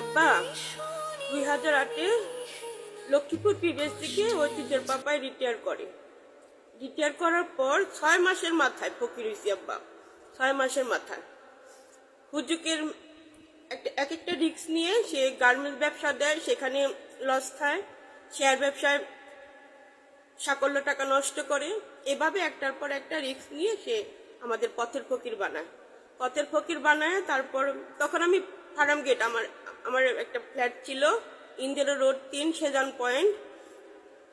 আব্বা, দুই হাজার আটে লক্ষ্মীপুর পিবিএস থেকে ঐতিহ্যের পাপায় রিটায়ার করে। রিটায়ার করার পর ছয় মাসের মাথায়, ফকির হয়েছি আব্বা, ছয় মাসের মাথায়। হুজুকের এক একটা রিস্ক নিয়ে সে গার্মেন্টস ব্যবসা দেয়, সেখানে লস খায় শেয়ার ব্যবসায় সাকল্য টাকা নষ্ট করে। এভাবে একটার পর একটা রিস্ক নিয়ে সে আমাদের পথের ফকির বানায়। পথের ফকির বানায়, তারপর তখন আমি ফার্ম গেট, আমার আমার একটা ফ্ল্যাট ছিল, ইন্দিরা রোড তিন, সেজান পয়েন্ট,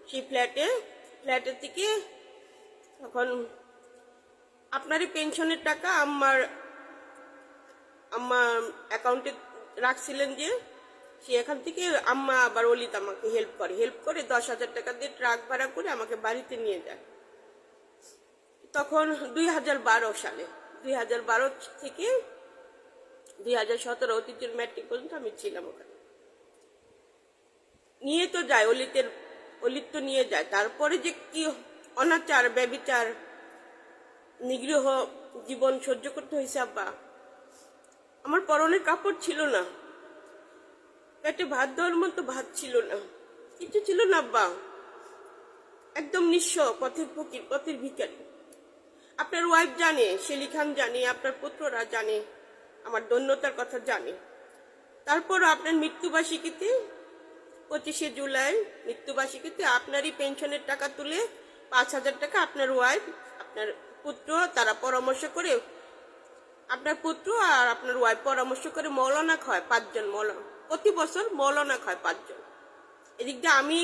সেই ফ্ল্যাটে, ফ্ল্যাটের থেকে তখন আপনারই পেনশনের টাকা আমার আম্মা অ্যাকাউন্টে রাখছিলেন যে, সে এখান থেকে আম্মা আবার অলিত আমাকে হেল্প করে। হেল্প করে দশ হাজার টাকা দিয়ে ট্রাক ভাড়া করে আমাকে বাড়িতে নিয়ে যায়। তখন দুই হাজার বারো সালে, দুই হাজার বারো থেকে দুই হাজার সতেরো অতীতের ম্যাট্রিক পর্যন্ত আমি ছিলাম ওখানে। নিয়ে তো যায়, অলিতের অলিত তো নিয়ে যায়। তারপরে যে কি অনাচার, ব্যবিচার নিগৃহ জীবন সহ্য করতে হয়েছে, আব্বা। আমার পরনের কাপড় ছিল না। পেটে ভাত দেওয়ার মতো ভাত ছিল না। কিছু ছিল না, আব্বা। একদম নিঃস্ব, পথের ফকির, পথের ভিখারি। আপনার ওয়াইফ জানে, শেলি খান জানে, আপনার পুত্ররা জানে। আমার দৈন্যতার কথা জানে। তারপর আপনার মৃত্যুবার্ষিকীতে, পঁচিশে জুলাই মৃত্যুবার্ষিকীতে আপনারই পেনশনের টাকা তুলে পাঁচ হাজার টাকা আপনার ওয়াইফ আপনার পুত্র, তারা পরামর্শ করে, আপনার পুত্র আর আপনার ওয়াইফ পরামর্শ করে মৌলানা খায় পাঁচজন মৌলানা প্রতি বছর মৌলানা খায় পাঁচজন। এদিক দিয়ে আমি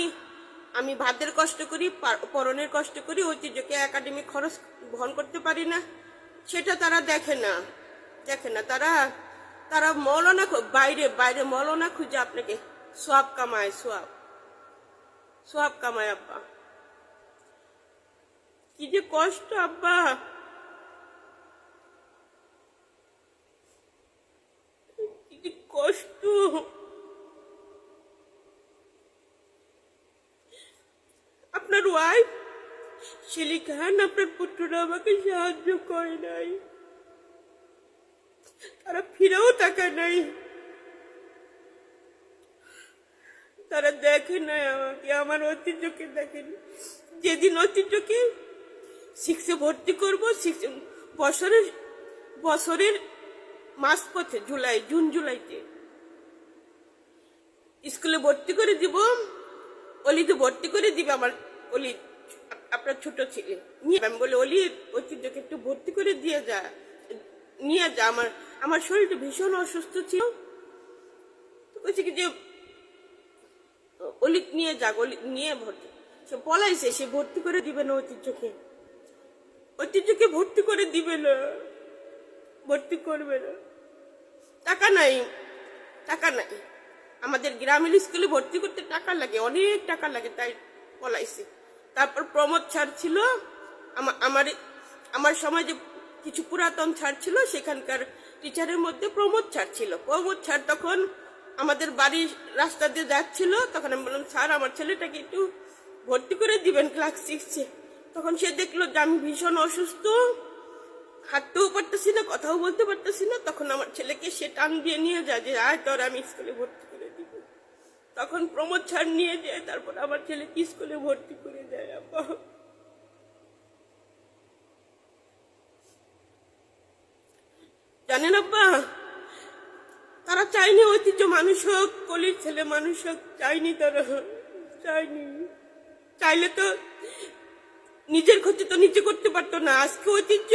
আমি ভাতের কষ্ট করি পরনের কষ্ট করি, ঐতিহ্যকে একাডেমি খরচ বহন করতে পারি না। সেটা তারা দেখে না। দেখে না, তারা তারা মৌলানা বাইরে বাইরে মৌলানা খুঁজে আপনাকে সোয়াব কামায়, সোয়াব। সোয়াব কামায়, আব্বা। কি যে কষ্ট, আব্বা। কি যে কষ্ট। আপনার ওয়াইফ শিলি খান আপনার পুত্ররা আমাকে সাহায্য করে নাই। তারা ফিরেও তাকায় নাই। তারা দেখে নাই আমাকে, আমার ঐতিহ্যকে দেখেনি। যেদিন ঐতিহ্যকে সিক্সে ভর্তি করব সিক্স বছরের বছরের মাস পথে জুলাই, জুন, জুলাইতে। স্কুলে ভর্তি করে দিব, অলিতে ভর্তি করে দিবে আমার অলি, আপনার ছোট ছেলে। নিয়ে আমি বলে, অলি, ঐতিহ্যকে একটু ভর্তি করে দিয়ে যা, নিয়ে যা আমার আমার শরীরটা ভীষণ অসুস্থ ছিল। তো কি যে, অলিক নিয়ে যাক, অলিক নিয়ে ভর্তি। সে পলাইছে, সে ভর্তি করে দিবে না ঐতিহ্যকে। ঐতিহ্যকে ভর্তি করে দিবে না। ভর্তি করবে না। টাকা নাই টাকা নাই। আমাদের গ্রামের স্কুলে ভর্তি করতে টাকা লাগে, অনেক টাকা লাগে, তাই পলাইছি। তারপর প্রমোদ ছাড় ছিল, আমা- আমার আমার সমাজে কিছু পুরাতন ছাড় ছিল, সেখানকার টিচারের মধ্যে প্রমোদ ছাড় ছিল। প্রমোদ ছাড় তখন আমাদের বাড়ির রাস্তা দিয়ে যাচ্ছিল। তখন আমি বললাম, স্যার, আমার ছেলেটাকে একটু ভর্তি করে দিবেন ক্লাস সিক্সে। তখন সে দেখল যে আমি ভীষণ অসুস্থ, হাঁটতেও পারতেছি না, কথাও বলতে পারতেছি না। তখন আমার ছেলেকে সে টান দিয়ে নিয়ে যায় যে, আয় তোর, আমি স্কুলে ভর্তি করে দিব। তখন প্রমোদ ছাড় নিয়ে যায়, তারপর আমার ছেলেকে স্কুলে ভর্তি করে দেয়, আব্বা। জানেন আব্বা তারা চায়নি ঐতিহ্য মানুষ হোক, কলির ছেলে মানুষ হোক, চায়নি তারা, চায়নি। চাইলে তো নিজের ক্ষতি তো নিজে করতে পারতো না, আজকে ঐতিহ্য।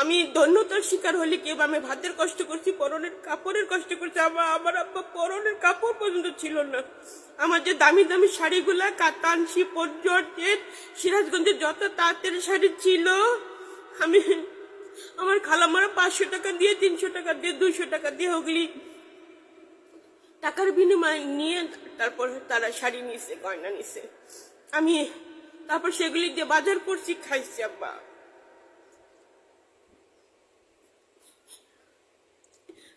আমি ধন্যতার শিকার হলে কেউ আমি ভাতের কষ্ট করছি, পরনের কাপড়ের কষ্ট করছি আমার আমার আব্বা পরনের কাপড় পর্যন্ত ছিল না। আমার যে দামি দামি শাড়িগুলা কাতানসি পর্যটের সিরাজগঞ্জের যত তাঁতের শাড়ি ছিল, আমি আমার খালামারা পাঁচশো টাকা দিয়ে, তিনশো টাকা দিয়ে, দুইশো টাকা দিয়ে ওগুলি টাকার বিনিময়ে নিয়ে তারপর তারা শাড়ি নিছে, গয়না নিছে। আমি তারপর সেগুলি দিয়ে বাজার করছি, খাইছি, আব্বা।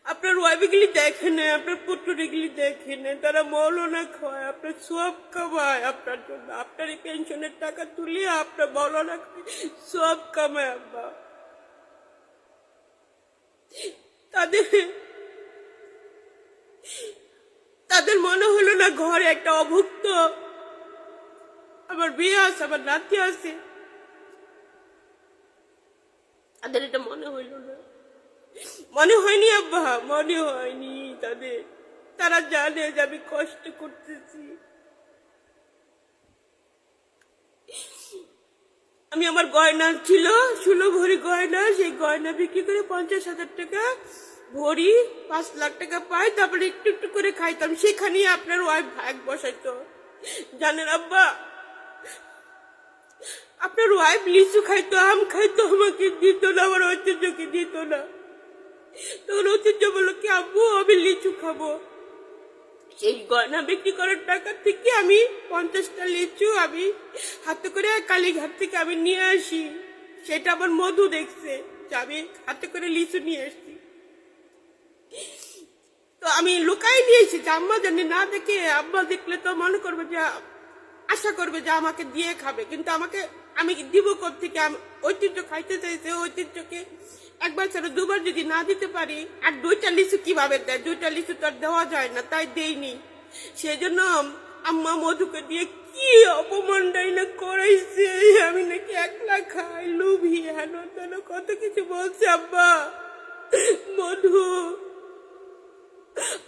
আপনার ওয়াইফগুলি দেখে না আপনার পুত্রগুলি দেখে না তারা মৌলনা খায় আপনার সব কামায় আপনার জন্য। আপনার এই পেনশনের টাকা তুলে আপনার মৌলনা সব কামায়, আব্বা। তাদের তাদের মনে হলো না ঘরে একটা অভুক্ত। আমার বিয়ে আছে, আমার নাতি আছে। তাদের এটা মনে হইল না। মনে হয়নি আব্বা, মনে হয়নি তাদের। তারা জানে যে আমি কষ্ট করতেছি। আমি আমার গয়না ছিল ষোলো ভরি গয়না, সেই গয়না বিক্রি করে পঞ্চাশ হাজার টাকা ভরি, পাঁচ লাখ টাকা পাই, তারপরে একটু একটু করে খাইতাম। সেখানেই আপনার ওয়াইফ ভাগ বসাইতো। জানেন আব্বা, আপনার ওয়াইফ লিচু খাইতো, আম খাইতো, আমাকে দিত না, আমার ঐতিহ্যকে দিত না। তখন ঐতিহ্য বলল কি, আব্বু, আমি লিচু খাব। সেই গয়না বিক্রি করার টাকা থেকে আমি পঞ্চাশটা লিচু আমি হাতে করে কালীঘাট থেকে আমি নিয়ে আসি। সেটা আমার মধু দেখছে যে আমি হাতে করে লিচু নিয়ে আসছি। তো আমি লুকাই নিয়েছি যে আম্মা জানি, না দেখে আব্বা দেখলে তো মনে করবে যে, আশা করবে যে আমাকে দিয়ে খাবে। কিন্তু আমাকে, আমি দিব থেকে ঐতিহ্য খাইতে চাইছে, ঐতিহ্যকে একবার ছাড়া দুবার যদি না দিতে পারি, আর দুইটা লিচু কীভাবে দেয়? দুইটা লিচু তো আর দেওয়া যায় না, তাই দেইনি। সেজন্য আম্মা মধুকে দিয়ে কি অপমানটাই না করাইছে আমি নাকি একলা খাই, লুভি, হেন তেন, কত কিছু বলছে আব্বা। মধু,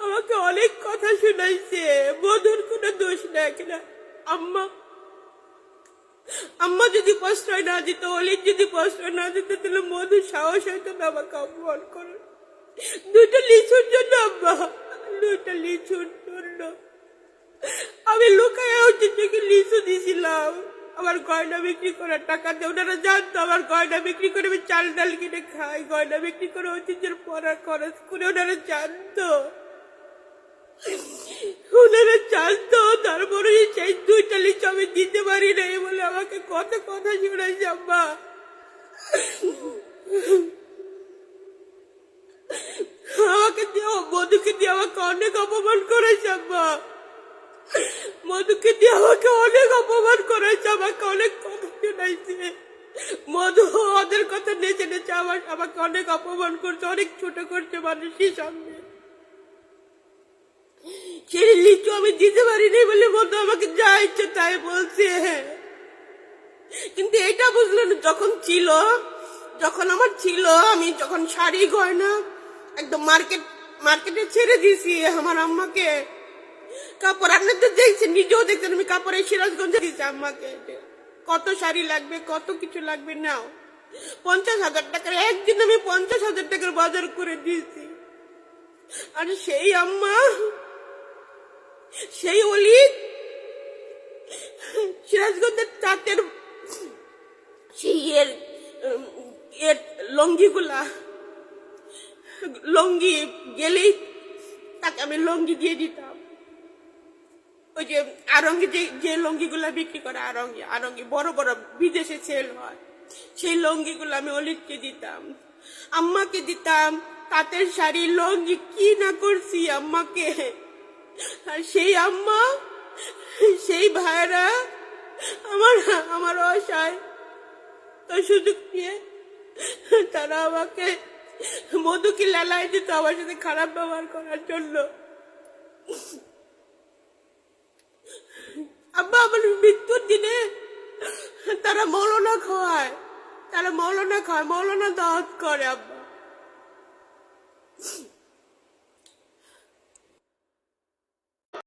আমাকে অনেক কথা শোনাইছে, মধুর কোনো দোষ নেই কিনা? আম্মা আম্মা যদি প্রশ্রয় না দিত, অলির যদি প্রশ্রয় না দিত, তাহলে মধু সাহস হয়তো না আমাকে অপমান করে দুইটা লিচুর জন্য আম্মা, দুইটা লিচুর জন্য। আমি লুকায় ঐতিহ্যকে লিচু দিয়েছিলাম আমার গয়না বিক্রি করার টাকা দিয়ে ওনারা জানতো, আমার গয়না বিক্রি করে আমি চাল ডাল কিনে খাই, গয়না বিক্রি করে ঐতিহ্যের পড়ার খরচ করে ওনারা জানতো। ওনারা জানতো, তারপরে আমি দিতে পারি নাই বলে আমাকে কত কথা শোনাইছে আম্মা আমাকে দিয়ে মধুকে দিয়ে আমাকে অনেক অপমান করেছে আম্মা মধুকে দিয়ে আমাকে অনেক অপমান করেছে, আমাকে অনেক কথা শোনাইছে। মধু ওদের কথা নেচে নেচে আমার আমাকে অনেক অপমান করছে, অনেক ছোট করছে মানুষের সামনে। সেই লিচু আমি দিতে পারিনি বলে মধু আমাকে, যা ইচ্ছে তাই বলছে। কিন্তু এটা বুঝলো না, যখন ছিল, যখন আমার ছিল, আমি যখন শাড়ি গয়না একদম মার্কেট, মার্কেটে ছেড়ে দিয়েছি আমার আম্মাকে। কাপড় আপনি তো দেখছেন নিজেও দেখছেন আমি কাপড়ে সিরাজগঞ্জে দিয়েছি আম্মাকে। কত শাড়ি লাগবে, কত কিছু লাগবে, নাও। পঞ্চাশ হাজার টাকার, একদিন আমি পঞ্চাশ হাজার টাকার বাজার করে দিয়েছি। আর সেই আম্মা সেই অলি, সিরাজগঞ্জের তাঁতের সেই এর এর লঙ্গিগুলা, লঙ্গি গেলেই তাকে আমি লঙ্গি দিয়ে দিতাম। ওই যে আরঙ্গি যে যে লঙ্গিগুলা বিক্রি করে আরঙ্গি আরঙ্গি বড় বড় বিদেশে সেল হয়, সেই লঙ্গিগুলো আমি অলিদকে দিতাম। আম্মাকে দিতাম, তাঁতের শাড়ি, লঙ্গি কি না করছি আম্মাকে? আর সেই আম্মা, সেই ভাইরা আমার আমার অসায় তো সুযোগ নিয়ে তারা আমাকে মধুকে লালাই দিত আমার সাথে খারাপ ব্যবহার করার জন্য। আব্বা, আমার মৃত্যুর দিনে তারা মৌলনা খাওয়ায়, তারা মৌলনা খায় মৌলনা দাওয়াত করে আব্বা।